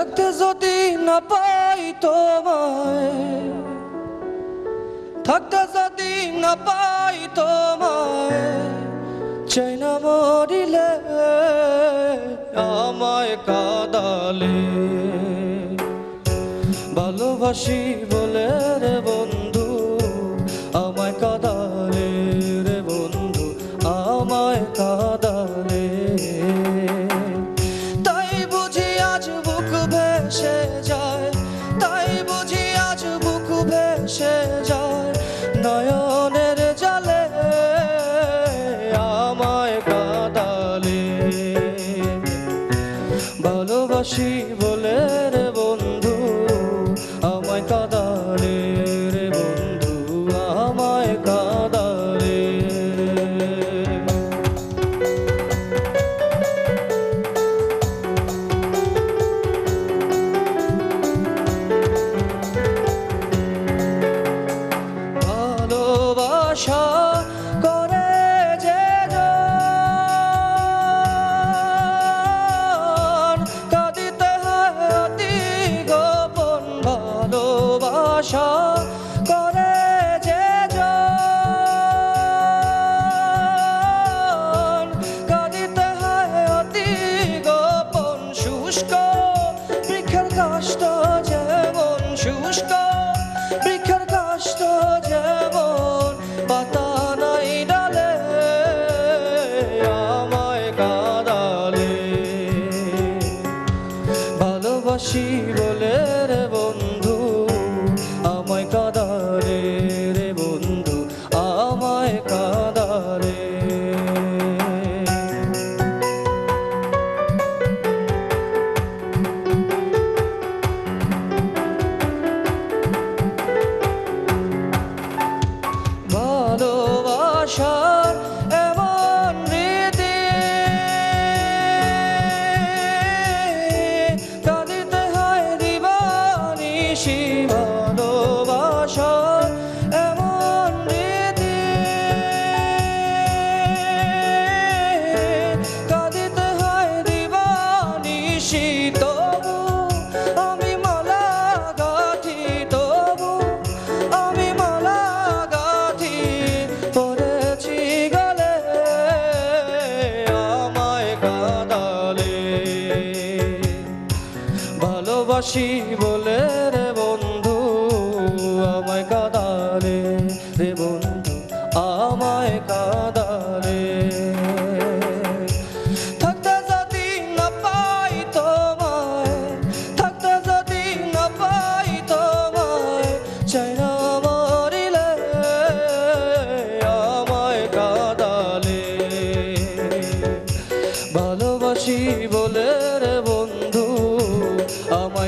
থাকতে যদি না পাই তোমায় থাকতে যদি না পাই তোমায় চাই না মরিলে আমায় কাদালে। ভালোবাসি বলে রে বন্ধু ভালোবাসি বলে রে বন্ধু আমায় কাদালে রে বন্ধু আমায় কাদালে ভালোবাসা ভালোবাসি বলে রে বন্ধু, আমায় কাদালে রে বন্ধু, আমায় কাদালে। থাকতে যদি না পাই তোমায়, থাকতে যদি না পাই তোমায়, চাই না মরিলে, আমায় কাদালে। ভালোবাসি